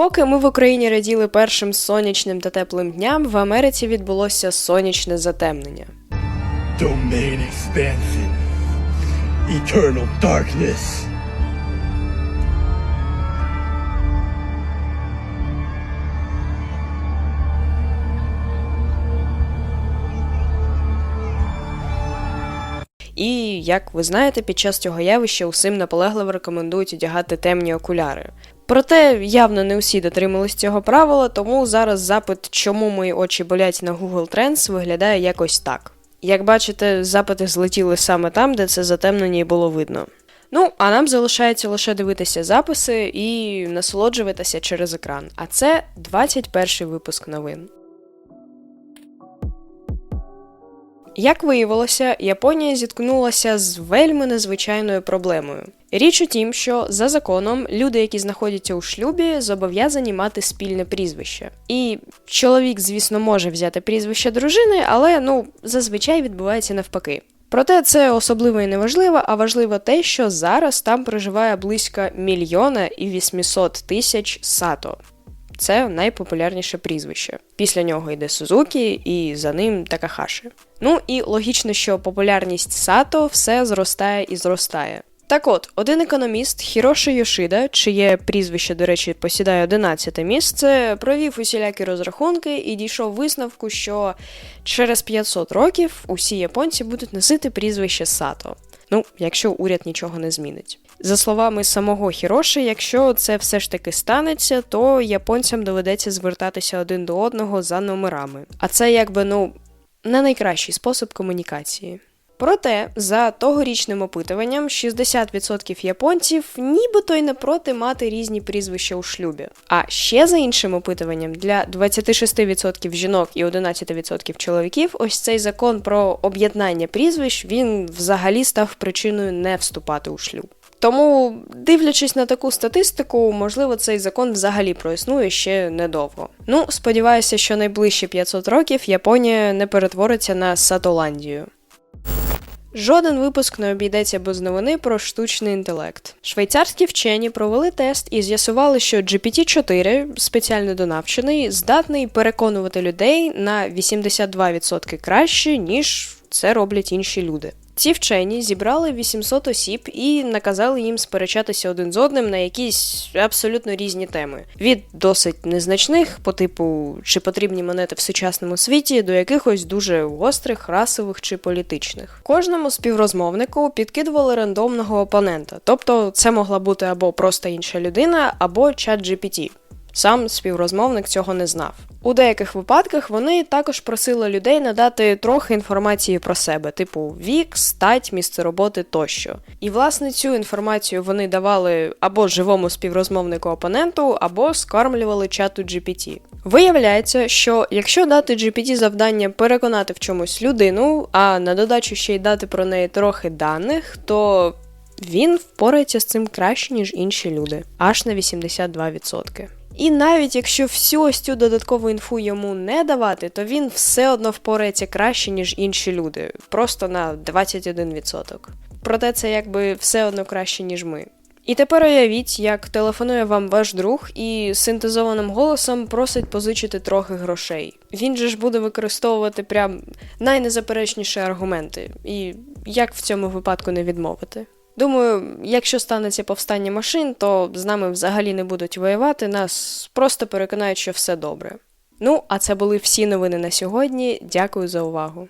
Поки ми в Україні раділи першим сонячним та теплим дням, в Америці відбулося сонячне затемнення. Domain expansion. Eternal darkness. І як ви знаєте, під час цього явища усім наполегливо рекомендують одягати темні окуляри. Проте явно не усі дотримались цього правила, тому зараз запит, чому мої очі болять на Google Trends, виглядає якось так. Як бачите, запити злетіли саме там, де це затемнення і було видно. Ну, а нам залишається лише дивитися записи і насолоджуватися через екран. А це 21 випуск новин. Як виявилося, Японія зіткнулася з вельми незвичайною проблемою. Річ у тім, що за законом люди, які знаходяться у шлюбі, зобов'язані мати спільне прізвище. І чоловік, звісно, може взяти прізвище дружини, але ну зазвичай відбувається навпаки. Проте це особливо і не важливо, а важливо те, що зараз там проживає близько мільйона і 800 тисяч сато. Це найпопулярніше прізвище. Після нього йде Сузукі, і за ним Такахаші. Ну і логічно, що популярність Сато все зростає і зростає. Так от, один економіст Хіроші Йошида, чиє прізвище, до речі, посідає 11 місце, провів усілякі розрахунки і дійшов висновку, що через 500 років усі японці будуть носити прізвище Сато. Ну, якщо уряд нічого не змінить. За словами самого Хіроші, якщо це все ж таки станеться, то японцям доведеться звертатися один до одного за номерами. А це якби ну не найкращий спосіб комунікації. Проте, за тогорічним опитуванням, 60% японців нібито й не проти мати різні прізвища у шлюбі. А ще за іншим опитуванням, для 26% жінок і 11% чоловіків, ось цей закон про об'єднання прізвищ він взагалі став причиною не вступати у шлюб. Тому, дивлячись на таку статистику, можливо, цей закон взагалі проіснує ще недовго. Ну, сподіваюся, що найближчі 500 років Японія не перетвориться на Сатоландію. Жоден випуск не обійдеться без новини про штучний інтелект. Швейцарські вчені провели тест і з'ясували, що GPT-4, спеціально донавчений, здатний переконувати людей на 82% краще, ніж це роблять інші люди. Ці вчені зібрали 800 осіб і наказали їм сперечатися один з одним на якісь абсолютно різні теми: від досить незначних, по типу чи потрібні монети в сучасному світі, до якихось дуже гострих, расових чи політичних. Кожному співрозмовнику підкидували рандомного опонента, тобто це могла бути або просто інша людина, або чат GPT. Сам співрозмовник цього не знав. У деяких випадках вони також просили людей надати трохи інформації про себе, типу вік, стать, місце роботи тощо. І власне цю інформацію вони давали або живому співрозмовнику опоненту, або скармлювали чату GPT. Виявляється, що якщо дати GPT завдання переконати в чомусь людину, а на додачу ще й дати про неї трохи даних, то він впорається з цим краще, ніж інші люди, аж на 82%. І навіть якщо всю ось цю додаткову інфу йому не давати, то він все одно впорається краще, ніж інші люди, просто на 21%. Проте це якби все одно краще, ніж ми. І тепер уявіть, як телефонує вам ваш друг і синтезованим голосом просить позичити трохи грошей. Він же ж буде використовувати прям найнезаперечніші аргументи, і як в цьому випадку не відмовити. Думаю, якщо станеться повстання машин, то з нами взагалі не будуть воювати, нас просто переконають, що все добре. Ну, а це були всі новини на сьогодні. Дякую за увагу.